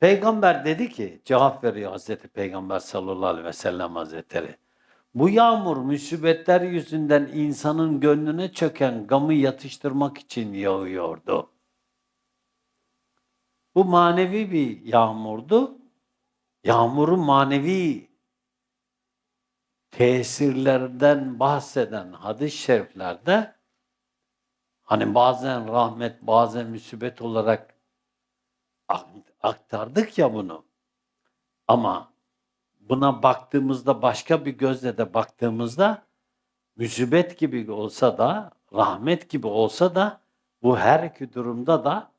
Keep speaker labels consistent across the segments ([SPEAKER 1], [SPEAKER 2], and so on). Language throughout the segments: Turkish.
[SPEAKER 1] Peygamber dedi ki, cevap veriyor Hazreti Peygamber sallallahu aleyhi ve sellem Hazretleri. Bu yağmur musibetler yüzünden insanın gönlüne çöken gamı yatıştırmak için yağıyordu. Bu manevi bir yağmurdu. Yağmurun manevi tesirlerden bahseden hadis-i şeriflerde hani bazen rahmet, bazen musibet olarak ak- aktardık ya bunu. Ama buna baktığımızda başka bir gözle de baktığımızda musibet gibi olsa da rahmet gibi olsa da bu her iki durumda da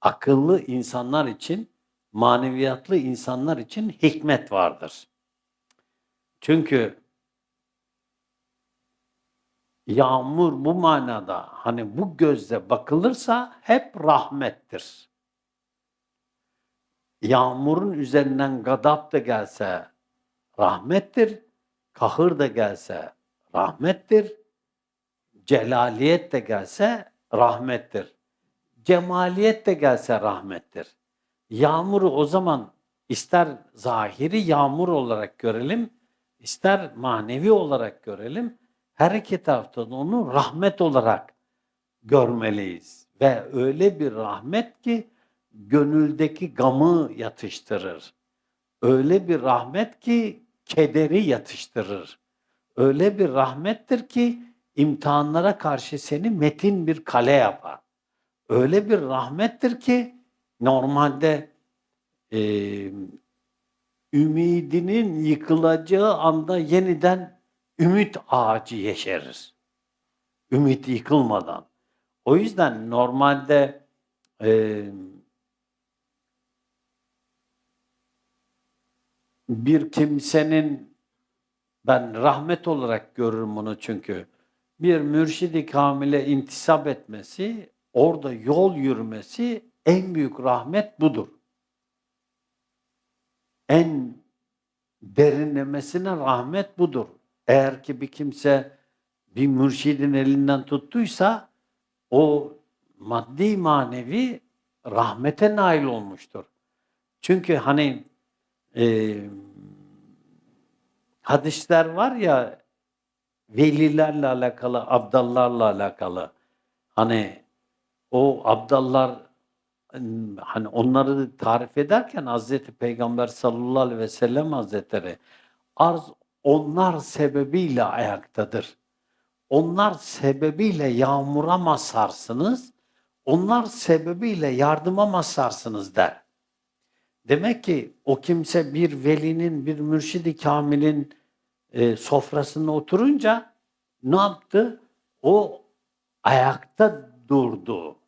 [SPEAKER 1] akıllı insanlar için maneviyatlı insanlar için hikmet vardır. Çünkü yağmur bu manada hani bu gözle bakılırsa hep rahmettir. Yağmurun üzerinden gadap da gelse rahmettir, kahır da gelse rahmettir, celaliyet de gelse rahmettir, cemaliyet de gelse rahmettir. Yağmuru o zaman ister zahiri yağmur olarak görelim, ister manevi olarak görelim, her iki taraftan onu rahmet olarak görmeliyiz. Ve öyle bir rahmet ki gönüldeki gamı yatıştırır. Öyle bir rahmet ki kederi yatıştırır. Öyle bir rahmettir ki imtihanlara karşı seni metin bir kale yapar. Öyle bir rahmettir ki normalde e, ümidinin yıkılacağı anda yeniden ümit ağacı yeşerir. Ümit yıkılmadan. O yüzden normalde e, bir kimsenin ben rahmet olarak görürüm bunu çünkü bir mürşidi kamile intisap etmesi, orada yol yürümesi en büyük rahmet budur. En derinlemesine rahmet budur. Eğer ki bir kimse bir mürşidin elinden tuttuysa o maddi manevi rahmete nail olmuştur. Çünkü hani e, hadisler var ya velilerle alakalı, abdallarla alakalı. Hani o abdallar hani onları tarif ederken Hazreti Peygamber sallallahu aleyhi ve sellem Hazretleri arz onlar sebebiyle ayaktadır. Onlar sebebiyle yağmura masarsınız. Onlar sebebiyle yardıma masarsınız der. Demek ki o kimse bir velinin, bir mürşidi kamilin e, sofrasına oturunca ne yaptı? O ayakta durdu.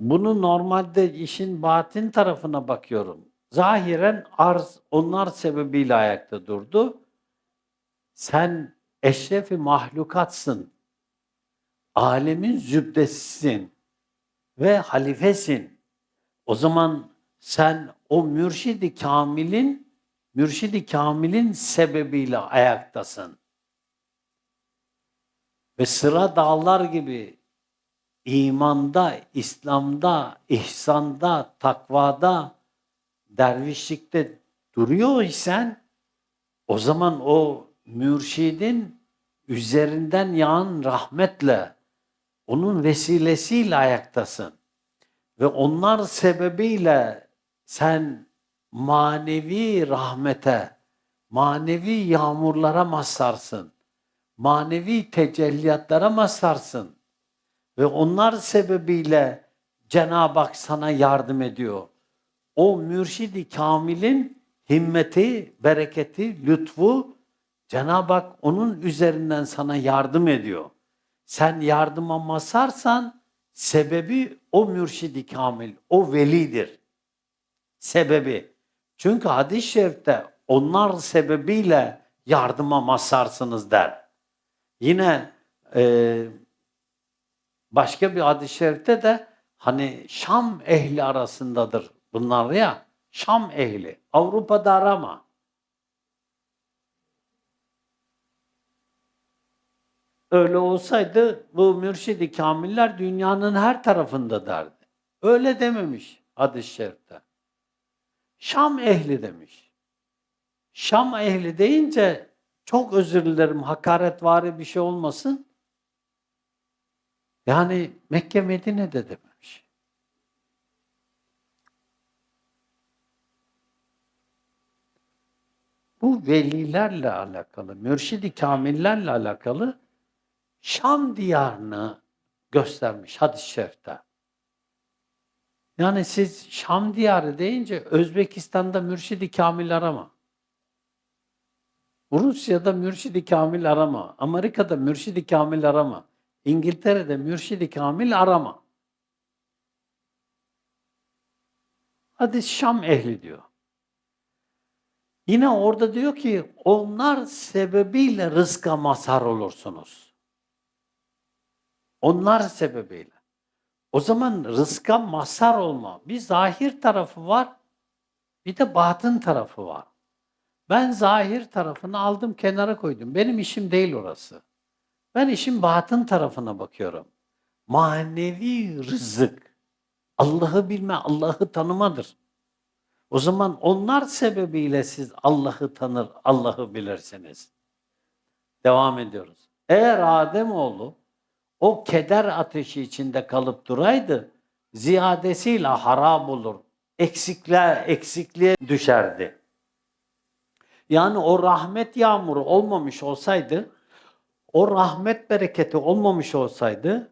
[SPEAKER 1] Bunu normalde işin batin tarafına bakıyorum. Zahiren arz onlar sebebiyle ayakta durdu. Sen eşrefi mahlukatsın. Alemin zübdesisin ve halifesin. O zaman sen o mürşidi kamilin mürşidi kamilin sebebiyle ayaktasın. Ve sıra dağlar gibi imanda, İslam'da, ihsanda, takvada, dervişlikte duruyor isen o zaman o mürşidin üzerinden yağan rahmetle onun vesilesiyle ayaktasın. Ve onlar sebebiyle sen manevi rahmete, manevi yağmurlara masarsın. Manevi tecelliyatlara masarsın. Ve onlar sebebiyle Cenab-ı Hak sana yardım ediyor. O mürşidi kamilin himmeti, bereketi, lütfu Cenab-ı Hak onun üzerinden sana yardım ediyor. Sen yardıma masarsan sebebi o mürşidi kamil, o velidir. Sebebi. Çünkü hadis-i şerifte onlar sebebiyle yardıma masarsınız der. Yine e, başka bir hadis-i şerifte de hani Şam ehli arasındadır bunlar ya. Şam ehli. Avrupa'da arama. Öyle olsaydı bu mürşidi kamiller dünyanın her tarafında derdi. Öyle dememiş hadis-i şerifte. Şam ehli demiş. Şam ehli deyince çok özür dilerim hakaretvari bir şey olmasın. Yani Mekke Medine'de dememiş. Bu velilerle alakalı, mürşidi kamillerle alakalı Şam diyarını göstermiş hadis-i şerifte. Yani siz Şam diyarı deyince Özbekistan'da mürşidi kamil arama. Rusya'da mürşidi kamil arama. Amerika'da mürşidi kamil arama. İngiltere'de mürşidi kamil arama. Hadi Şam ehli diyor. Yine orada diyor ki onlar sebebiyle rızka mazhar olursunuz. Onlar sebebiyle. O zaman rızka mazhar olma. Bir zahir tarafı var, bir de batın tarafı var. Ben zahir tarafını aldım kenara koydum. Benim işim değil orası. Ben işin batın tarafına bakıyorum. Manevi rızık. Allah'ı bilme, Allah'ı tanımadır. O zaman onlar sebebiyle siz Allah'ı tanır, Allah'ı bilirsiniz. Devam ediyoruz. Eğer Ademoğlu o keder ateşi içinde kalıp duraydı, ziyadesiyle harap olur, eksikliğe, eksikliğe düşerdi. Yani o rahmet yağmuru olmamış olsaydı, o rahmet bereketi olmamış olsaydı,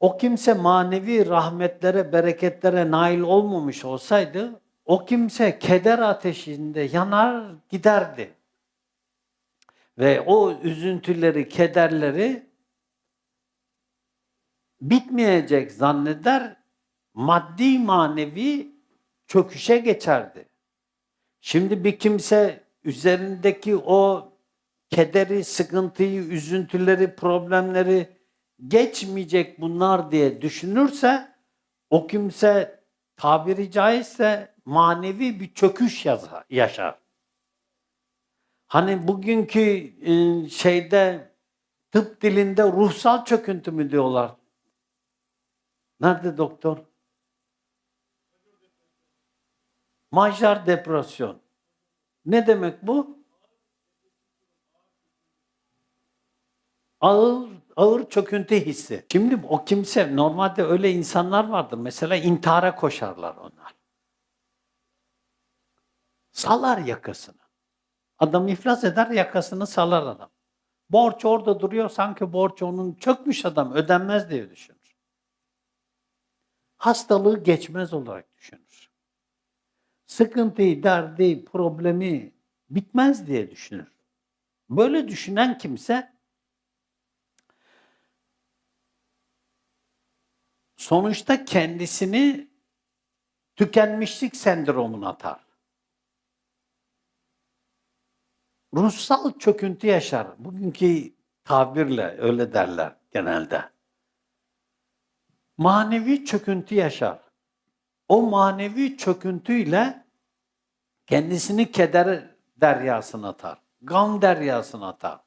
[SPEAKER 1] o kimse manevi rahmetlere, bereketlere nail olmamış olsaydı, o kimse keder ateşinde yanar giderdi. Ve o üzüntüleri, kederleri bitmeyecek zanneder, maddi manevi çöküşe geçerdi. Şimdi bir kimse üzerindeki o kederi, sıkıntıyı, üzüntüleri, problemleri geçmeyecek bunlar diye düşünürse o kimse tabiri caizse manevi bir çöküş yaşar. Hani bugünkü e, şeyde tıp dilinde ruhsal çöküntü mü diyorlar? Nerede doktor? Majör depresyon. Ne demek bu? Ağır ağır çöküntü hissi. Şimdi o kimse normalde öyle insanlar vardır. Mesela intihara koşarlar onlar. Salar yakasını. Adam iflas eder yakasını salar adam. Borç orada duruyor sanki borç onun çökmüş adam ödenmez diye düşünür. Hastalığı geçmez olarak düşünür. Sıkıntıyı, derdi, problemi bitmez diye düşünür. Böyle düşünen kimse sonuçta kendisini tükenmişlik sendromuna atar. Ruhsal çöküntü yaşar. Bugünkü tabirle öyle derler genelde. Manevi çöküntü yaşar. O manevi çöküntüyle kendisini keder deryasına atar. Gam deryasına atar.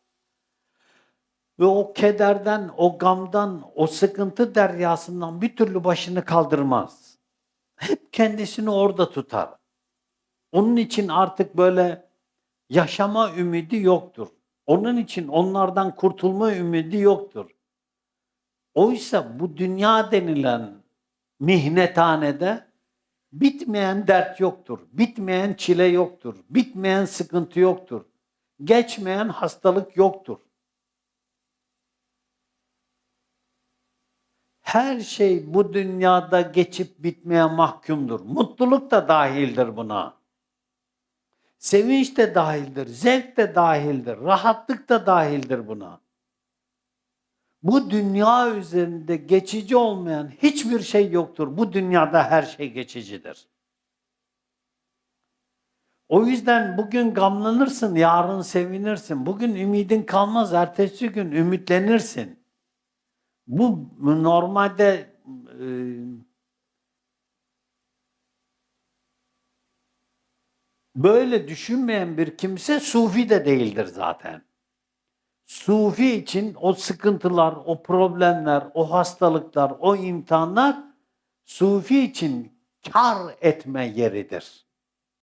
[SPEAKER 1] Ve o kederden, o gamdan, o sıkıntı deryasından bir türlü başını kaldırmaz. Hep kendisini orada tutar. Onun için artık böyle yaşama ümidi yoktur. Onun için onlardan kurtulma ümidi yoktur. Oysa bu dünya denilen mihnethanede bitmeyen dert yoktur. Bitmeyen çile yoktur. Bitmeyen sıkıntı yoktur. Geçmeyen hastalık yoktur. Her şey bu dünyada geçip bitmeye mahkumdur. Mutluluk da dahildir buna. Sevinç de dahildir, zevk de dahildir, rahatlık da dahildir buna. Bu dünya üzerinde geçici olmayan hiçbir şey yoktur. Bu dünyada her şey geçicidir. O yüzden bugün gamlanırsın, yarın sevinirsin. Bugün ümidin kalmaz, ertesi gün ümitlenirsin. Bu normalde e, böyle düşünmeyen bir kimse sufi de değildir zaten. Sufi için o sıkıntılar, o problemler, o hastalıklar, o imtihanlar Sufi için kar etme yeridir.